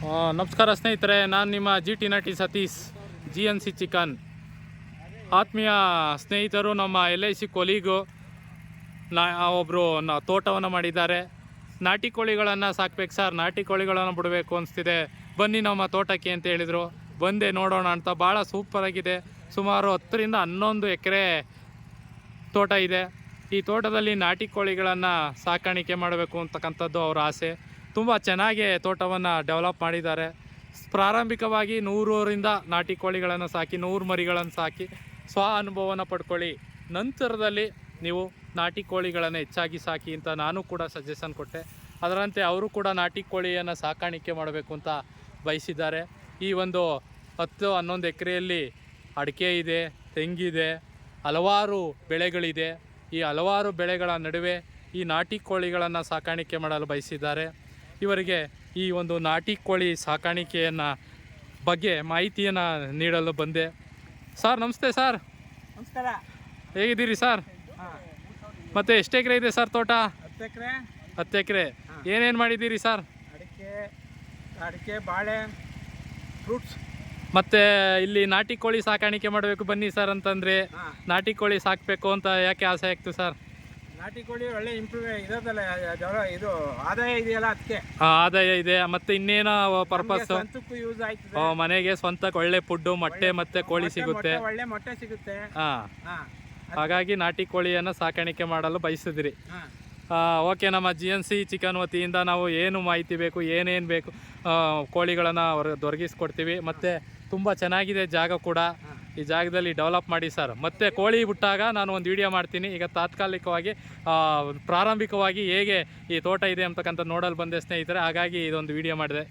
ನಮಸ್ಕಾರ ಸ್ನೇಹಿತರೆ, ನಾನು ನಿಮ್ಮ ಜಿ ಟಿ ನಟಿ Satish G N C chicken. ಆತ್ಮೀಯ ಸ್ನೇಹಿತರು, ನಮ್ಮ ಎಲ್ ಐ ಸಿ ಕೊಲೀಗು, ನಾ ಒಬ್ಬರು ತೋಟವನ್ನು ಮಾಡಿದ್ದಾರೆ. ನಾಟಿ ಕೋಳಿಗಳನ್ನು ಸಾಕ್ಬೇಕು ಸರ್, ನಾಟಿ ಕೋಳಿಗಳನ್ನು ಬಿಡಬೇಕು ಅನಿಸ್ತಿದೆ. ಬನ್ನಿ ನಮ್ಮ ತೋಟಕ್ಕೆ ಅಂತ ಹೇಳಿದರು. ಬಂದೆ, ನೋಡೋಣ ಅಂತ. ಭಾಳ ಸೂಪರಾಗಿದೆ ಸುಮಾರು ಹತ್ತರಿಂದ ಹನ್ನೊಂದು ಎಕರೆ ತೋಟ ಇದೆ. ಈ ತೋಟದಲ್ಲಿ ನಾಟಿ ಕೋಳಿಗಳನ್ನು ಸಾಕಾಣಿಕೆ ಮಾಡಬೇಕು ಅಂತಕ್ಕಂಥದ್ದು ಅವರ ಆಸೆ. ತುಂಬ ಚೆನ್ನಾಗಿ ತೋಟವನ್ನು ಡೆವಲಪ್ ಮಾಡಿದ್ದಾರೆ. ಪ್ರಾರಂಭಿಕವಾಗಿ ನೂರರಿಂದ ನಾಟಿ ಕೋಳಿಗಳನ್ನು ಸಾಕಿ, ನೂರು ಮರಿಗಳನ್ನು ಸಾಕಿ, ಸ್ವ ಅನುಭವನ ಪಡ್ಕೊಳ್ಳಿ. ನಂತರದಲ್ಲಿ ನೀವು ನಾಟಿ ಕೋಳಿಗಳನ್ನು ಹೆಚ್ಚಾಗಿ ಸಾಕಿ ಅಂತ ನಾನು ಕೂಡ ಸಜೆಷನ್ ಕೊಟ್ಟೆ. ಅದರಂತೆ ಅವರು ಕೂಡ ನಾಟಿ ಕೋಳಿಯನ್ನು ಸಾಕಾಣಿಕೆ ಮಾಡಬೇಕು ಅಂತ ಬಯಸಿದ್ದಾರೆ. ಈ ಒಂದು ಹತ್ತು ಹನ್ನೊಂದು ಎಕರೆಯಲ್ಲಿ ಅಡಿಕೆ ಇದೆ, ತೆಂಗಿದೆ, ಹಲವಾರು ಬೆಳೆಗಳಿದೆ. ಈ ಹಲವಾರು ಬೆಳೆಗಳ ನಡುವೆ ಈ ನಾಟಿ ಕೋಳಿಗಳನ್ನು ಸಾಕಾಣಿಕೆ ಮಾಡಲು ಬಯಸಿದ್ದಾರೆ. ಇವರಿಗೆ ಈ ಒಂದು ನಾಟಿ ಕೋಳಿ ಸಾಕಾಣಿಕೆಯನ್ನು ಬಗ್ಗೆ ಮಾಹಿತಿಯನ್ನು ನೀಡಲು ಬಂದೆ. ಸರ್ ನಮಸ್ತೆ ಸರ್. ನಮಸ್ಕಾರ. ಹೇಗಿದ್ದೀರಿ ಸರ್? ಮತ್ತೆ ಎಷ್ಟು ಎಕರೆ ಇದೆ ಸರ್ ತೋಟ? ಹತ್ತು ಎಕರೆ. ಹತ್ತು ಎಕರೆ. ಏನೇನು ಮಾಡಿದ್ದೀರಿ ಸರ್? ಅಡಿಕೆ ಅಡಿಕೆ ಬಾಳೆ ಫ್ರೂಟ್ಸ್. ಮತ್ತು ಇಲ್ಲಿ ನಾಟಿ ಕೋಳಿ ಸಾಕಾಣಿಕೆ ಮಾಡಬೇಕು ಬನ್ನಿ ಸರ್ ಅಂತಂದರೆ ನಾಟಿ ಕೋಳಿ ಸಾಕಬೇಕು ಅಂತ ಯಾಕೆ ಆಸೆ ಆಗ್ತು ಸರ್? ನಾಟಿ ಕೋಳಿ ಒಳ್ಳೆ ಇಂಪ್ರೂವ್ ಇರೋದಲ್ಲ ಜ್ವರ ಇದು ಆದಾಯ ಇದೆಯಲ್ಲ ಅದಕ್ಕೆ ಆ, ಆದಾಯ ಇದೆ ಮತ್ತೆ ಇನ್ನೇನೋ ಪರ್ಪಸ್ ಸ್ವಂತಕ್ಕೂ ಯೂಸ್ ಆಯ್ತದೆ. ಮನೆಗೆ ಸ್ವಂತಕ್ಕೆ ಒಳ್ಳೆ ಫುಡ್ ಮೊಟ್ಟೆ ಮತ್ತೆ ಕೋಳಿ ಸಿಗುತ್ತೆ. ಒಳ್ಳೆ ಮೊಟ್ಟೆ ಸಿಗುತ್ತೆ. ಹಾಂ. ಹಾಗಾಗಿ ನಾಟಿ ಕೋಳಿಯನ್ನು ಸಾಕಾಣಿಕೆ ಮಾಡಲು ಬಯಸಿದ್ರಿ. ಓಕೆ ನಮ್ಮ ಜಿ ಎನ್ ಸಿ ಚಿಕನ್ ವತಿಯಿಂದ ನಾವು ಏನು ಮಾಹಿತಿ ಬೇಕು ಏನೇನು ಬೇಕು ಕೋಳಿಗಳನ್ನು ದೊರಕಿಸ್ಕೊಡ್ತೀವಿ. ಮತ್ತು ತುಂಬ ಚೆನ್ನಾಗಿದೆ ಜಾಗ ಕೂಡ. ಈ ಜಾಗದಲ್ಲಿ ಡೆವಲಪ್ ಮಾಡಿ ಸರ್. ಮತ್ತೆ ಕೋಳಿ ಬಿಟ್ಟಾಗ ನಾನು ಒಂದು ವಿಡಿಯೋ ಮಾಡ್ತೀನಿ. ಈಗ ತಾತ್ಕಾಲಿಕವಾಗಿ ಪ್ರಾರಂಭಿಕವಾಗಿ ಹೇಗೆ ಈ ತೋಟ ಇದೆ ಅಂತಕ್ಕಂಥ ನೋಡಲು ಬಂದೆ ಸ್ನೇಹಿತರೆ. ಹಾಗಾಗಿ ಇದೊಂದು ವಿಡಿಯೋ ಮಾಡಿದೆ.